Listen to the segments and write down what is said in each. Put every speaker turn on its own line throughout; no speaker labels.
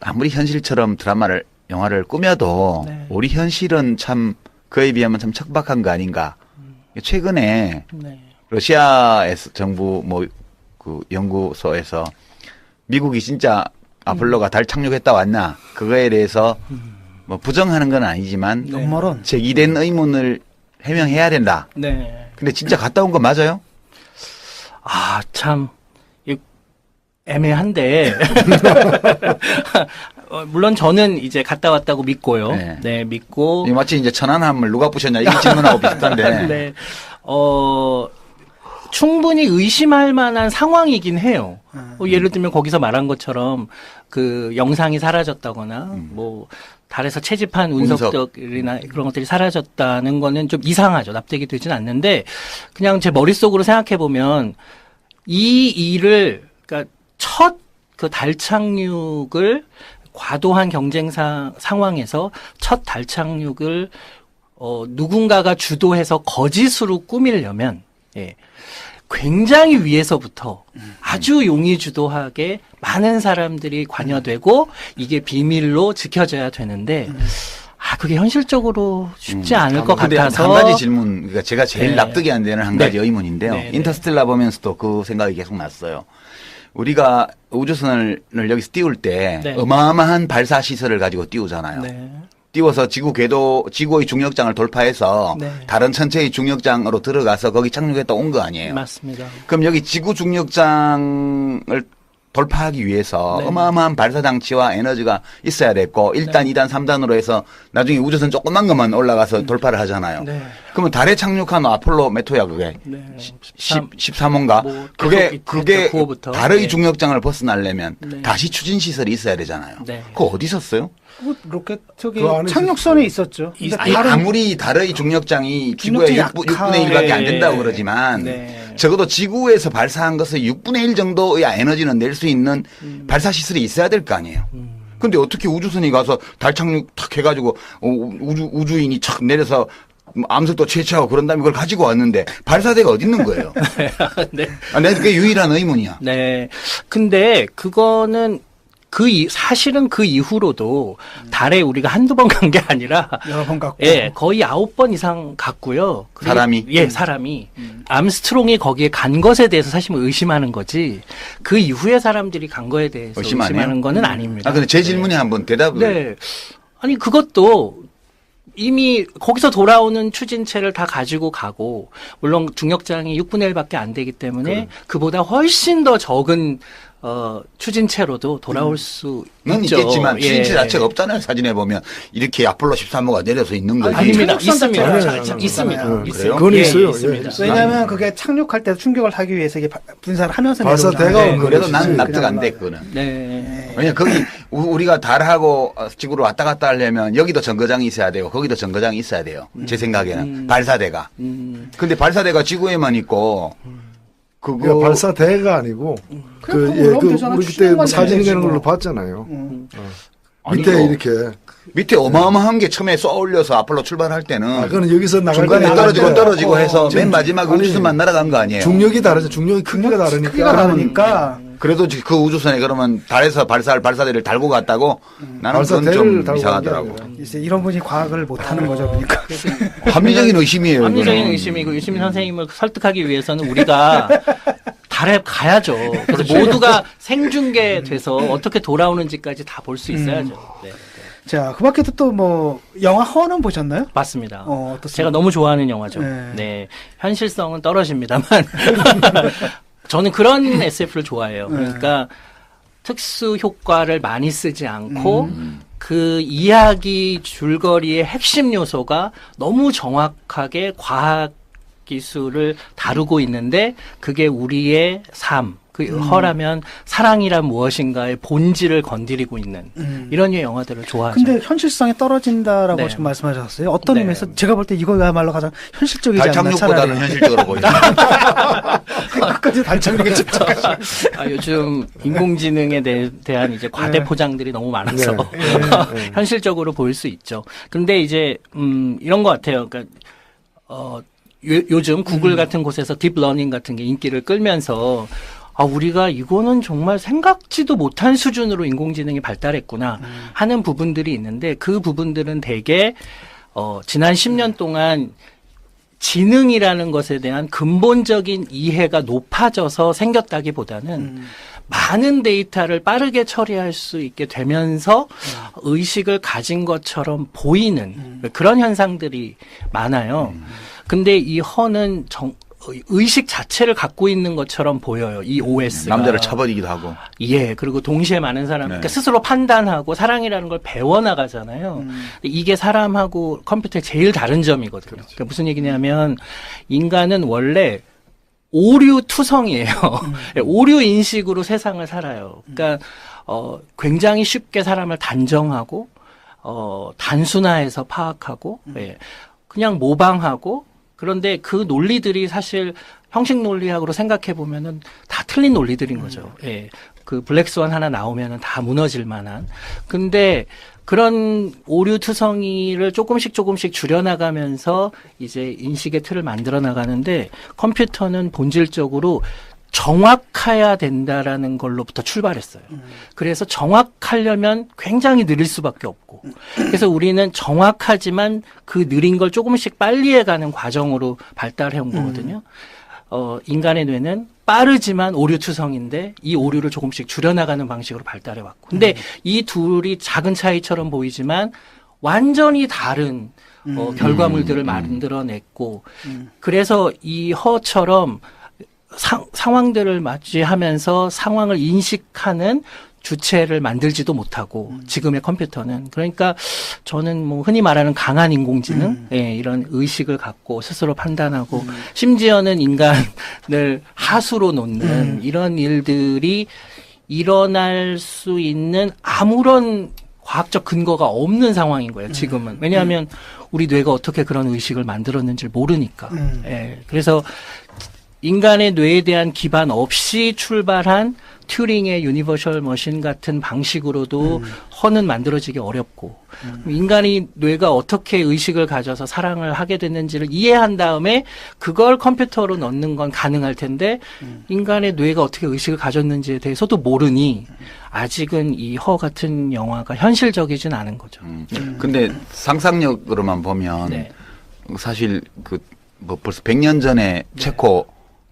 아무리 현실처럼 드라마를 영화를 꾸며도
네.
우리 현실은 참 그에 비하면 참 척박한 거 아닌가. 최근에
네.
러시아에서 정부 뭐 그 연구소에서 미국이 진짜 아폴로가 달 착륙했다 왔나 그거에 대해서 뭐 부정하는 건 아니지만
네.
제기된 의문을 해명해야 된다.
네.
근데 진짜 갔다 온 거 맞아요?
아, 참, 이- 애매한데. 어, 물론 저는 이제 갔다 왔다고 믿고요.
네.
네, 믿고.
이 마치 이제 천안함을 누가 부셨냐 이 질문하고 비슷한데.
네. 어, 충분히 의심할 만한 상황이긴 해요. 어, 예를 들면 거기서 말한 것처럼 그 영상이 사라졌다거나 뭐 달에서 채집한
운석.
운석들이나 그런 것들이 사라졌다는 거는 좀 이상하죠. 납득이 되진 않는데 그냥 제 머릿속으로 생각해 보면 이 일을 그러니까 첫 그 달 착륙을 과도한 경쟁 상황에서 첫 달 착륙을 어, 누군가가 주도해서 거짓으로 꾸미려면, 예, 굉장히 위에서부터 아주 용의 주도하게 많은 사람들이 관여되고 이게 비밀로 지켜져야 되는데, 아, 그게 현실적으로 쉽지 않을 것
음.
같아서.
한 가지 질문, 그러니까 제가 제일
네.
납득이 안 되는 한
네.
가지 의문인데요.
네, 네.
인터스텔라 보면서도 그 생각이 계속 났어요. 우리가 우주선을 여기서 띄울 때
네.
어마어마한 발사 시설을 가지고 띄우잖아요.
네.
띄워서 지구 궤도, 지구의 중력장을 돌파해서
네.
다른 천체의 중력장으로 들어가서 거기 착륙했다 온 거 아니에요.
맞습니다.
그럼 여기 지구 중력장을 돌파하기 위해서
네.
어마어마한 발사 장치와 에너지가 있어야 됐고 1단,
네.
2단, 3단으로 해서 나중에 우주선 조그만 것만 올라가서 돌파를 하잖아요.
네.
그러면 달에 착륙한 아폴로 몇 호야 그게?
네.
10, 13호인가?
뭐
그게
있-
그게. 달의
네.
중력장을 벗어나려면
네.
다시 추진 시설이 있어야 되잖아요.
네.
그거 어디 있었어요?
뭐 로켓 저기
그
착륙선에 있었죠. 근데
아니,
다른
아무리 달의 중력장이 지구의
중력장이
6,
약하-
6분의 1밖에 안
네.
된다고 그러지만
네.
적어도 지구에서 발사한 것의 6분의 1 정도의 에너지는 낼 수 있는
음.
발사 시설이 있어야 될 거 아니에요. 근데 어떻게 우주선이 가서 달 착륙 탁 해가지고 어, 우주 우주인이 착 내려서 암석도 채취하고 그런 다음에 그걸 가지고 왔는데 발사대가 어디 있는 거예요?
네.
아, 내 그게 유일한 의문이야.
네. 근데 그거는 그 이, 사실은 그 이후로도 달에 우리가 한두 번 간 게 아니라
여러 번 갔고.
예, 거의 아홉 번 이상 갔고요. 그리고-
사람이?
예, 사람이. 암스트롱이 거기에 간 것에 대해서 사실 의심하는 거지. 그 이후에 사람들이 간 거에 대해서
의심 안?
의심하는 거는 아닙니다.
아 근데 제 질문에 한번 대답을
네. 아니 그것도 이미 거기서 돌아오는 추진체를 다 가지고 가고 물론 중력장이 6분의 1밖에 안 되기 때문에 그보다 훨씬 더 적은 어 추진체로도 돌아올
수는
있죠.
있겠지만 추진체
예.
자체가 없잖아요. 사진에 보면 이렇게 아폴로 13호가 내려서 있는 거지.
아닙니다.
착륙선
있습니다. 있습니다.
네.
있습니다.
그래요?
그건
예,
있어요.
있습니다.
예.
왜냐하면 그게 착륙할 때 충격을 하기 위해서 이게 바- 분사를 하면서
발사대가
내려오잖아요.
없는
그래도. 난 납득
그냥
안돼
막-
그거는.
네.
왜냐 거기 우- 우리가 달하고 어, 지구로 왔다 갔다 하려면 여기도 정거장이 있어야 되고 거기도 정거장이 있어야 돼요. 제 생각에는 발사대가.
음.
근데 발사대가 지구에만 있고 그거
그러니까 발사대가 아니고 그,
그럼
예,
그.
우리 그때
추진만
사진
되지
내는 걸로
뭐.
봤잖아요.
음.
밑에
아니요.
이렇게
밑에 어마어마한 게 처음에 쏘아 올려서 아폴로 출발할 때는
아 그거는 여기서 나갈
중간에
때
떨어지고 떨어지고 해서
지금
맨 마지막에 우주선만 날아간 거 아니에요.
중력이 다르죠. 중력이 크기가 다르니까.
크기가 다르니까
그래도 그 우주선에 그러면 달에서 발사할 발사대를 달고 갔다고 나는 그건 좀 이상하더라고.
이제 이런 분이 과학을 못하는 거죠, 그러니까.
합리적인 의심이에요.
합리적인
이거는.
의심이고 유시민 선생님을 설득하기 위해서는 우리가 달에 가야죠. 그래서 모두가 생중계돼서 어떻게 돌아오는지까지 다 볼 수 있어야죠. 네.
자, 그 밖에도 또 뭐 영화 허는 보셨나요?
맞습니다.
어?
제가 너무 좋아하는 영화죠.
네.
네. 현실성은 떨어집니다만. 저는 그런 SF를 좋아해요.
네.
그러니까 특수 효과를 많이 쓰지 않고
음.
그 이야기 줄거리의 핵심 요소가 너무 정확하게 과학 기술을 다루고 있는데 그게 우리의 삶, 그
음.
허라면 사랑이란 무엇인가의 본질을 건드리고 있는
음.
이런 류의 영화들을 좋아하죠.
근데 현실성이 떨어진다라고
네.
지금 말씀하셨어요. 어떤
네.
의미에서 제가 볼 때 이거야말로 가장 현실적이지
달
않나
착륙보다는
차라리.
현실적으로 보인다.
끝까지 달 착륙이 진짜.
아, 요즘 인공지능에 대, 대한 이제 과대
네.
포장들이 너무 많아서
네.
현실적으로 보일 수 있죠. 근데 이제 음 이런 것 같아요. 그러니까 어 요, 요즘 구글 같은 곳에서 딥러닝 같은 게 인기를 끌면서 아, 우리가 이거는 정말 생각지도 못한 수준으로 인공지능이 발달했구나 하는 부분들이 있는데 그 부분들은 대개 어, 지난 10년 동안 지능이라는 것에 대한 근본적인 이해가 높아져서 생겼다기보다는 많은 데이터를 빠르게 처리할 수 있게 되면서 의식을 가진 것처럼 보이는 그런 현상들이 많아요. 근데 이 허는 정, 의식 자체를 갖고 있는 것처럼 보여요. 이 OS가.
남자를 차버리기도 하고.
예, 그리고 동시에 많은 사람,
네.
그러니까 스스로 판단하고 사랑이라는 걸 배워나가잖아요. 근데 이게 사람하고 컴퓨터의 제일 다른 점이거든요. 그러니까 무슨 얘기냐면 인간은 원래 오류 투성이에요. 예, 오류 인식으로 세상을 살아요. 그러니까 어 굉장히 쉽게 사람을 단정하고 어 단순화해서 파악하고 예. 그냥 모방하고 그런데 그 논리들이 사실 형식 논리학으로 생각해 보면은 다 틀린 논리들인 거죠. 예. 그 블랙스완 하나 나오면은 다 무너질 만한. 근데 그런 오류 투성이를 조금씩 조금씩 줄여나가면서 이제 인식의 틀을 만들어 나가는데 컴퓨터는 본질적으로 정확해야 된다라는 걸로부터 출발했어요. 그래서 정확하려면 굉장히 느릴 수밖에 없고. 그래서 우리는 정확하지만 그 느린 걸 조금씩 빨리 해가는 과정으로 발달해 온 거거든요. 어, 인간의 뇌는 빠르지만 오류투성인데 이 오류를 조금씩 줄여나가는 방식으로 발달해 왔고. 근데 이 둘이 작은 차이처럼 보이지만 완전히 다른 어, 결과물들을 만들어냈고 그래서 이 허처럼 상, 상황들을 맞이하면서 상황을 인식하는 주체를 만들지도 못하고 지금의 컴퓨터는. 그러니까 저는 뭐 흔히 말하는 강한 인공지능? 예, 이런 의식을 갖고 스스로 판단하고 심지어는 인간을 하수로 놓는 이런 일들이 일어날 수 있는 아무런 과학적 근거가 없는 상황인 거예요 지금은. 왜냐하면 우리 뇌가 어떻게 그런 의식을 만들었는지를 모르니까.
음.
예, 그래서 인간의 뇌에 대한 기반 없이 출발한 튜링의 유니버셜 머신 같은 방식으로도 허는 만들어지기 어렵고 인간이 뇌가 어떻게 의식을 가져서 사랑을 하게 됐는지를 이해한 다음에 그걸 컴퓨터로 넣는 건 가능할 텐데 인간의 뇌가 어떻게 의식을 가졌는지에 대해서도 모르니 아직은 이 허 같은 영화가 현실적이진 않은 거죠.
음. 근데 상상력으로만 보면
네.
사실 그 뭐 벌써 100년 전에 체코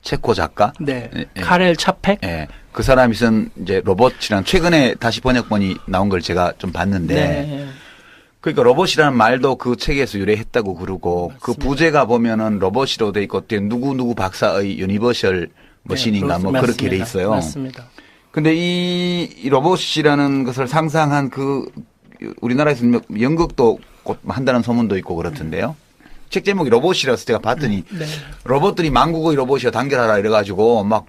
체코 작가
네.
예, 예.
카렐 차펙
예. 그 사람이 쓴 이제 로봇이란 최근에 다시 번역본이 나온 걸 제가 좀 봤는데
네.
그러니까 로봇이라는 말도 그 책에서 유래했다고 그러고 그
맞습니다.
부제가 보면은 로봇이로 돼 있고 뒤에 누구 누구 박사의 유니버셜 머신인가 뭐
네,
그렇게 돼
맞습니다.
있어요.
맞습니다.
근데 이, 이 로봇이라는 것을 상상한 그 우리나라에서 연극도 곧 한다는 소문도 있고 그렇던데요. 책 제목이 로봇이라서 제가 봤더니
네.
로봇들이 망국의 로봇이여 단결하라 이래가지고 막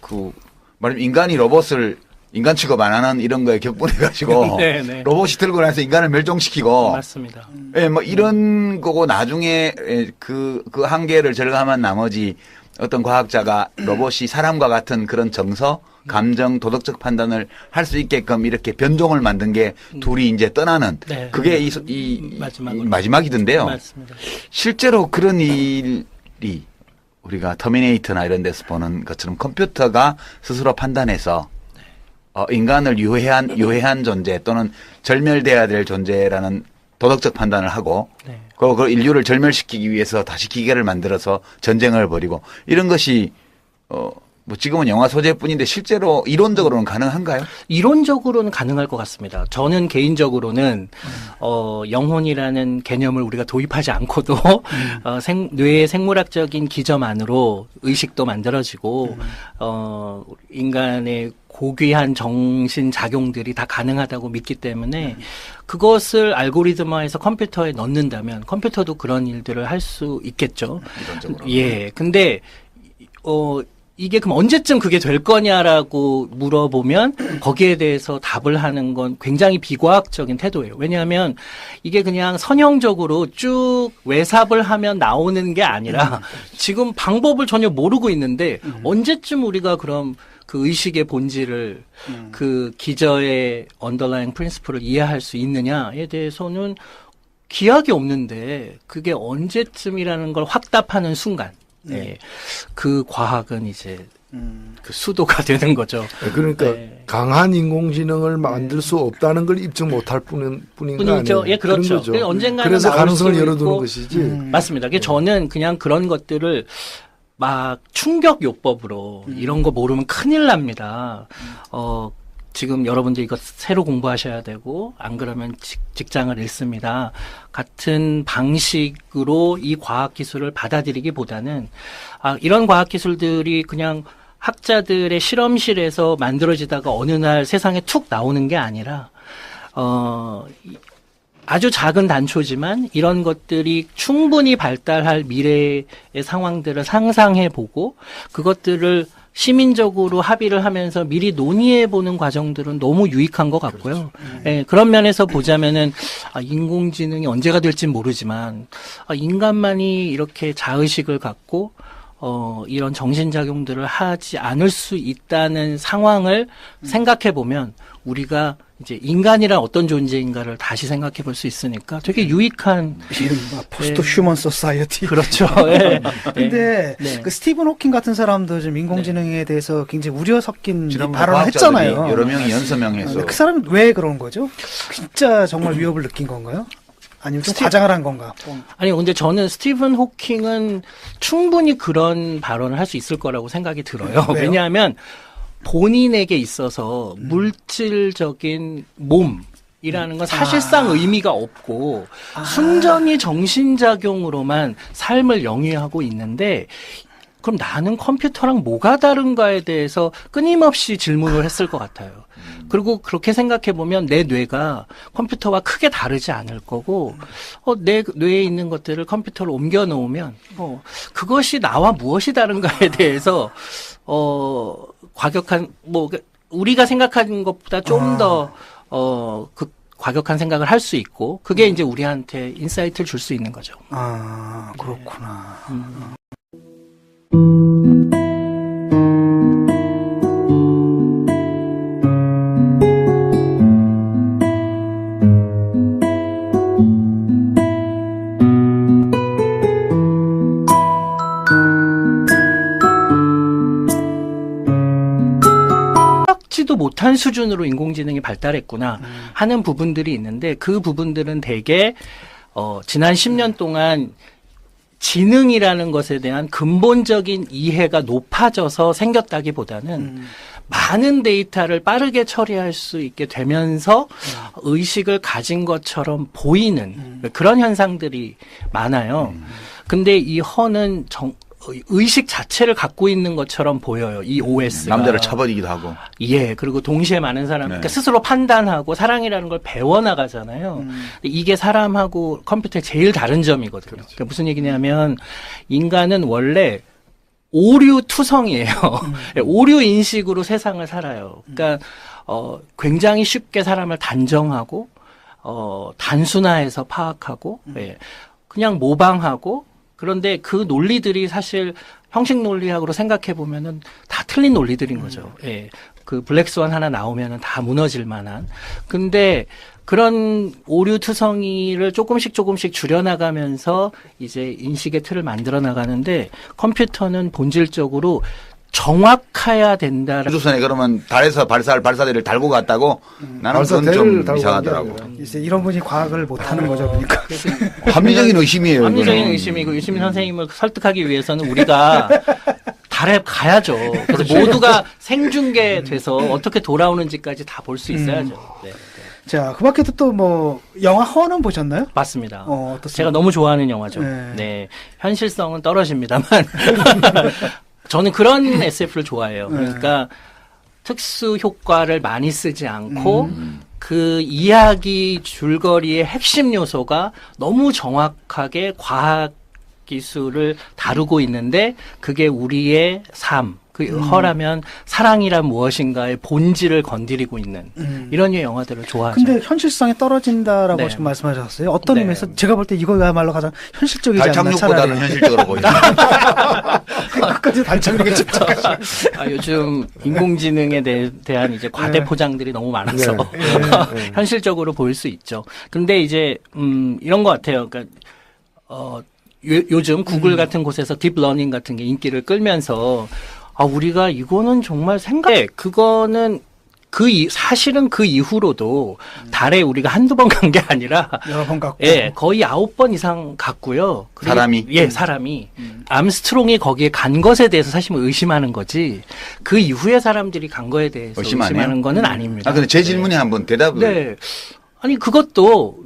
그 말하면 인간이 로봇을 인간 취급 안 하는 이런 거에 격분해가지고
네, 네.
로봇이 들고 나서 인간을 멸종시키고
맞습니다.
예, 뭐 이런 거고 나중에 예, 그, 그 한계를 절감한 나머지 어떤 과학자가 로봇이 사람과 같은 그런 정서, 감정, 도덕적 판단을 할 수 있게끔 이렇게 변종을 만든 게 둘이 이제 떠나는
네.
그게 이, 소- 이,
마지막으로.
이 마지막이던데요.
맞습니다.
실제로 그런 일이 우리가 터미네이터나 이런 데서 보는 것처럼 컴퓨터가 스스로 판단해서 어, 인간을 유해한 유해한 존재 또는 절멸돼야 될 존재라는 도덕적 판단을 하고
네.
그, 그 인류를 절멸시키기 위해서 다시 기계를 만들어서 전쟁을 벌이고 이런 것이 어, 뭐 지금은 영화 소재뿐인데 실제로 이론적으로는 가능한가요?
이론적으로는 가능할 것 같습니다. 저는 개인적으로는 어, 영혼이라는 개념을 우리가 도입하지 않고도 어, 생, 뇌의 생물학적인 기저만으로 의식도 만들어지고 어, 인간의 고귀한 정신 작용들이 다 가능하다고 믿기 때문에 그것을 알고리즘화해서 컴퓨터에 넣는다면 컴퓨터도 그런 일들을 할 수 있겠죠.
이론적으로.
예. 근데 어 이게 그럼 언제쯤 그게 될 거냐라고 물어보면 거기에 대해서 답을 하는 건 굉장히 비과학적인 태도예요. 왜냐하면 이게 그냥 선형적으로 쭉 외삽을 하면 나오는 게 아니라 지금 방법을 전혀 모르고 있는데 언제쯤 우리가 그럼 그 의식의 본질을 그 기저의 언더라인 프린스플을 이해할 수 있느냐에 대해서는 기약이 없는데 그게 언제쯤이라는 걸 확답하는 순간 예, 그 과학은 이제
음.
그 수도가 되는 거죠.
그러니까
네.
강한 인공지능을 만들 수 없다는 걸 입증 못할 뿐인 뿐인 거. 아니에요?
예, 그렇죠.
그런 거죠.
그게 언젠가는
그래서 가능성을
수
열어두는
있고.
것이지.
음.
맞습니다. 그게 저는 그냥 그런 것들을 막 충격 요법으로 이런 거 모르면 큰일 납니다. 어, 지금 여러분들 이거 새로 공부하셔야 되고, 안 그러면 직, 직장을 잃습니다. 같은 방식으로 이 과학 기술을 받아들이기보다는, 아, 이런 과학 기술들이 그냥 학자들의 실험실에서 만들어지다가 어느 날 세상에 툭 나오는 게 아니라, 어, 아주 작은 단초지만 이런 것들이 충분히 발달할 미래의 상황들을 상상해 보고 그것들을 시민적으로 합의를 하면서 미리 논의해 보는 과정들은 너무 유익한 것 같고요. 예, 그런 면에서 보자면은 아, 인공지능이 언제가 될지 모르지만 아, 인간만이 이렇게 자의식을 갖고 어, 이런 정신작용들을 하지 않을 수 있다는 상황을 생각해 보면 우리가 이제 인간이란 어떤 존재인가를 다시 생각해 볼 수 있으니까 되게 유익한
이른바 포스트 휴먼 소사이어티.
그렇죠. 예.
근데
네.
그 스티븐 호킹 같은 사람도 좀 인공지능에 대해서 굉장히 우려 섞인 발언을 했잖아요.
여러 명이 연서명해서
그 사람은 왜 그런 거죠? 진짜 정말 위협을 느낀 건가요? 아니면 좀
스티-
과장을 한 건가?
아니 근데 저는 스티븐 호킹은 충분히 그런 발언을 할 수 있을 거라고 생각이 들어요.
왜요?
왜냐하면 본인에게 있어서 물질적인 몸 이라는 건 사실상 의미가 없고 순전히 정신작용으로만 삶을 영위하고 있는데 그럼 나는 컴퓨터랑 뭐가 다른가에 대해서 끊임없이 질문을 했을 것 같아요. 그리고 그렇게 생각해 보면 내 뇌가 컴퓨터와 크게 다르지 않을 거고, 어, 내 뇌에 있는 것들을 컴퓨터로 옮겨 놓으면, 어, 그것이 나와 무엇이 다른가에 대해서, 어, 과격한, 뭐, 그 우리가 생각하는 것보다 좀 더, 어, 그, 과격한 생각을 할 수 있고, 그게 이제 우리한테 인사이트를 줄 수 있는 거죠.
아, 그렇구나.
생각 못한 수준으로 인공지능이 발달했구나 하는 부분들이 있는데 그 부분들은 대개 어, 지난 10년 동안 지능이라는 것에 대한 근본적인 이해가 높아져서 생겼다기보다는
음.
많은 데이터를 빠르게 처리할 수 있게 되면서 의식을 가진 것처럼 보이는 그런 현상들이 많아요. 근데 이 허는 정, 의식 자체를 갖고 있는 것처럼 보여요. 이 OS가.
남자를 쳐버리기도 하고
예, 그리고 동시에 많은 사람,
네.
그러니까 스스로 판단하고 사랑이라는 걸 배워나가잖아요.
음.
이게 사람하고 컴퓨터의 제일 다른 점이거든요. 그러니까 무슨 얘기냐면 인간은 원래 오류 투성이에요. 예, 오류 인식으로 세상을 살아요. 그러니까 어 굉장히 쉽게 사람을 단정하고 어 단순화해서 파악하고 예. 그냥 모방하고 그런데 그 논리들이 사실 형식 논리학으로 생각해 보면은 다 틀린 논리들인 거죠. 예. 그 블랙스완 하나 나오면은 다 무너질 만한. 근데 그런 오류 투성이를 조금씩 조금씩 줄여나가면서 이제 인식의 틀을 만들어 나가는데 컴퓨터는 본질적으로 정확해야 된다라는
우주선에 그러면 달에서 발사할 발사대를 달고 갔다고 나는 그건 좀 이상하더라고.
이제 이런 분이 과학을 못하는 거죠, 그러니까.
합리적인 의심이에요.
합리적인
이거는.
의심이고 유시민 선생님을 설득하기 위해서는 우리가 달에 가야죠. 그래서 모두가 생중계돼서 어떻게 돌아오는지까지 다 볼 수 있어야죠. 네, 네.
자, 그 밖에도 또 뭐, 영화 허는 보셨나요?
맞습니다.
어, 어떻습니까?
제가 너무 좋아하는 영화죠.
네.
네. 현실성은 떨어집니다만. 저는 그런 SF를 좋아해요.
네.
그러니까 특수 효과를 많이 쓰지 않고
음.
그 이야기 줄거리의 핵심 요소가 너무 정확하게 과학 기술을 다루고 있는데 그게 우리의 삶, 그
음.
허라면 사랑이란 무엇인가의 본질을 건드리고 있는
음.
이런 류의 영화들을 좋아하죠.
근데 현실성이 떨어진다라고
네.
지금 말씀하셨어요. 어떤
네.
의미에서 제가 볼 때 이거야말로 가장 현실적이지
달
않나 차라리.
현실적으로 보인다.
끝까지 달착륙에 집착하시.
아, 요즘 인공지능에 대, 대한 이제 과대
네.
포장들이 너무 많아서
네. 네, 네.
현실적으로 보일 수 있죠. 근데 이제 음 이런 것 같아요. 그러니까 어 요, 요즘 구글 같은 곳에서 딥러닝 같은 게 인기를 끌면서 아 우리가 이거는 정말 생각 네, 그거는 그 이, 사실은 그 이후로도 달에 우리가 한두 번 간 게 아니라
여러 번 갖고.
예, 거의 아홉 번 이상 갔고요. 그리고-
사람이?
예, 사람이. 암스트롱이 거기에 간 것에 대해서 사실 의심하는 거지. 그 이후에 사람들이 간 거에 대해서? 의심하는 거는 아닙니다.
아 근데 제 질문에 한번 대답을
네. 아니 그것도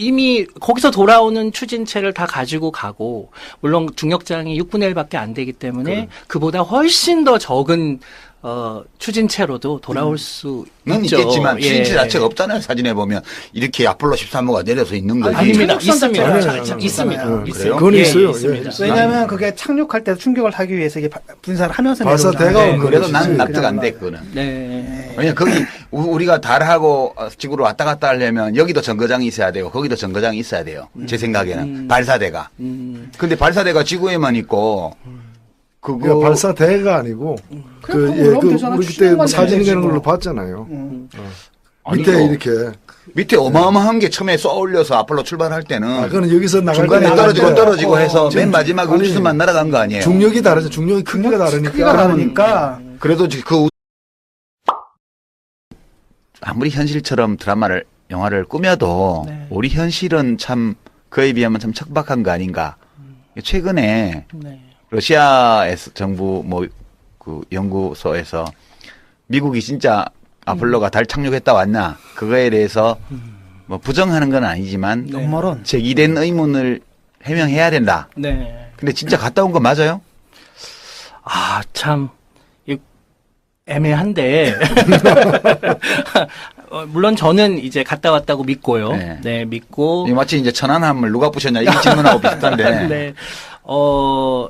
이미 거기서 돌아오는 추진체를 다 가지고 가고 물론 중력장이 6분의 1밖에 안 되기 때문에 그보다 훨씬 더 적은 어 추진체로도 돌아올
수는
있죠.
있겠지만
예.
추진체 자체가 없잖아요. 사진에 보면 이렇게 아폴로 13호가 내려서 있는 거지.
아닙니다. 있습니다.
자, 안
있습니다. 있어요.
그건
예,
있어요.
있습니다.
예.
왜냐하면 그게 착륙할 때 충격을 하기 위해서 이게 바- 분사를 하면서
발사
내려오잖아요.
대가
네,
그래도. 난 납득
그냥
안 돼,
막-
그거는.
네.
왜냐 거기 우- 우리가 달하고 어, 지구로 왔다 갔다 하려면 여기도 정거장이 있어야 되고 거기도 정거장이 있어야 돼요. 제 생각에는 발사대가.
음.
근데 발사대가 지구에만 있고 그거
그러니까 발사대가 아니고 그,
그럼
예,
그.
우리 그때
추진만
사진
되지
내는 걸로
뭐.
봤잖아요.
음.
밑에
아니죠.
이렇게
밑에 어마어마한 게 처음에 쏘아 올려서 아폴로 출발할 때는
아, 그거는 여기서 나갈
중간에
때
떨어지고
때
떨어지고 해서 맨 마지막에
아니,
우주선만 날아간 거 아니에요.
중력이 다르죠. 중력이 크기가 다르니까.
크기가 다르니까
그래도 그 우- 아무리 현실처럼 드라마를 영화를 꾸며도
네.
우리 현실은 참 그에 비하면 참 척박한 거 아닌가. 최근에
네.
러시아에서 정부 뭐 그 연구소에서 미국이 진짜 아폴로가 달 착륙했다 왔나 그거에 대해서 뭐 부정하는 건 아니지만
네.
음모론.
제기된 의문을 해명해야 된다.
네.
근데 진짜 갔다 온 거 맞아요?
아, 참, 이 애매한데. 어, 물론 저는 이제 갔다 왔다고 믿고요.
네.
네, 믿고.
이 마치 이제 천안함을 누가 부셨냐 이 질문하고 비슷한데
네. 어,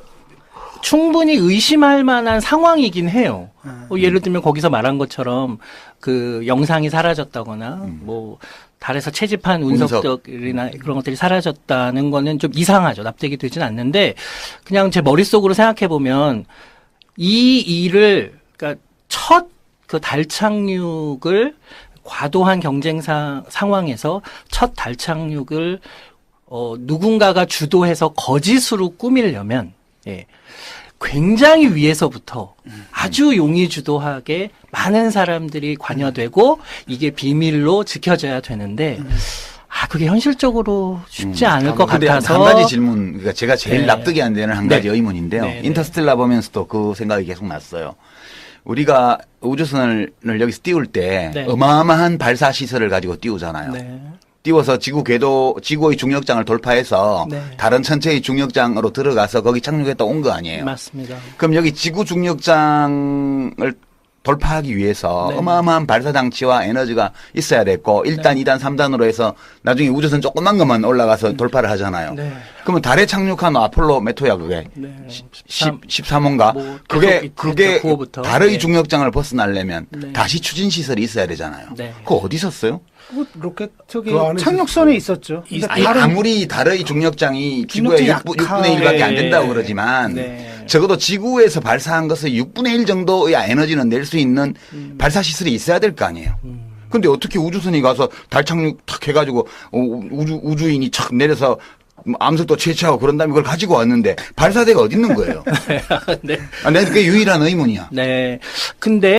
충분히 의심할 만한 상황이긴 해요. 어, 예를 들면 거기서 말한 것처럼 그 영상이 사라졌다거나 뭐 달에서 채집한
운석.
운석들이나 그런 것들이 사라졌다는 거는 좀 이상하죠. 납득이 되진 않는데 그냥 제 머릿속으로 생각해 보면 이 일을 그러니까 첫 그 달 착륙을 과도한 경쟁 상 상황에서 첫 달 착륙을 어 누군가가 주도해서 거짓으로 꾸미려면 예. 굉장히 위에서부터 아주 용의 주도하게 많은 사람들이 관여되고 이게 비밀로 지켜져야 되는데 아 그게 현실적으로 쉽지 않을 것
음. 근데
같아서
한 가지 질문, 그러니까 제가 제일
네.
납득이 안 되는 한
네.
가지 의문인데요.
네, 네.
인터스텔라 보면서도 그 생각이 계속 났어요. 우리가 우주선을 여기서 띄울 때
네.
어마어마한 발사 시설을 가지고 띄우잖아요.
네.
띄워서 지구 궤도, 지구의 중력장을 돌파해서
네.
다른 천체의 중력장으로 들어가서 거기 착륙했다 온 거 아니에요.
맞습니다.
그럼 여기 지구 중력장을 돌파하기 위해서
네.
어마어마한 발사 장치와 에너지가 있어야 됐고 1단, 2단, 3단으로 해서 나중에 우주선 조그만 것만 올라가서 돌파를 하잖아요.
네.
그러면 달에 착륙한 아폴로 몇 호야 그게?
네.
10, 13호인가?
뭐
그게 그게. 달의
네.
중력장을 벗어나려면
네.
다시 추진 시설이 있어야 되잖아요.
네.
그거 어디 있었어요?
뭐 로켓 저기
그
착륙선에 있었죠. 근데
아니,
다른
아무리 달의 중력장이 지구의
중력장이
6,
약하-
6 분의 1밖에 안
네.
된다고 그러지만
네.
적어도 지구에서 발사한 것의 6분의 1 정도의 에너지는 낼 수 있는
음.
발사 시설이 있어야 될 거 아니에요. 근데 어떻게 우주선이 가서 달 착륙 탁 해가지고 어, 우주 우주인이 착 내려서 암석도 채취하고 그런 다음에 그걸 가지고 왔는데 발사대가 어디 있는 거예요?
네.
아, 내 그게 유일한 의문이야.
네. 근데